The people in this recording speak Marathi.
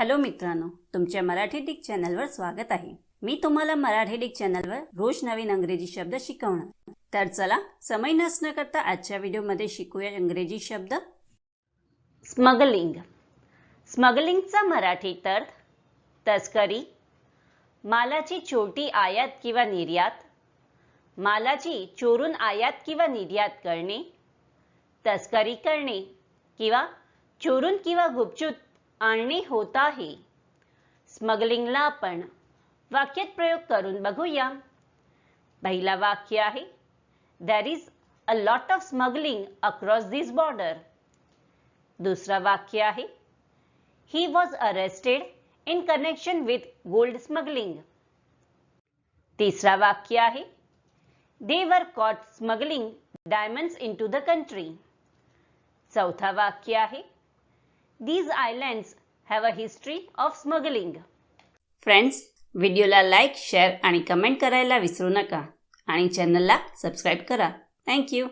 हॅलो मित्रांनो तुमच्या मराठी डिक चॅनलवर स्वागत आहे. मी तुम्हाला मराठी डिक चॅनलवर रोज नवीन अंग्रेजी शब्द शिकवणार. तर चला समय नसणं करता आजच्या व्हिडिओमध्ये शिकूया इंग्रजी शब्द. स्मगलिंग. स्मगलिंगचा मराठी अर्थ तस्करी मालाची छोटी आयात किंवा निर्यात मालाची चोरून आयात किंवा निर्यात करणे तस्करी करणे किंवा चोरून किंवा गुपचूप आणि होत आहे स्मगलिंगला आपण वाक्यात प्रयोग करून बघूया. पहिला वाक्य आहे there is a lot of smuggling across this border दुसरा वाक्य आहे he was arrested in connection with gold smuggling तिसरा वाक्य आहे they were caught smuggling diamonds into the country चौथा वाक्य आहे these islands have a history of smuggling friends व्हिडिओला लाईक शेअर आणि कमेंट करायला विसरू नका. आणि चॅनलला सबस्क्राईब करा. थँक्यू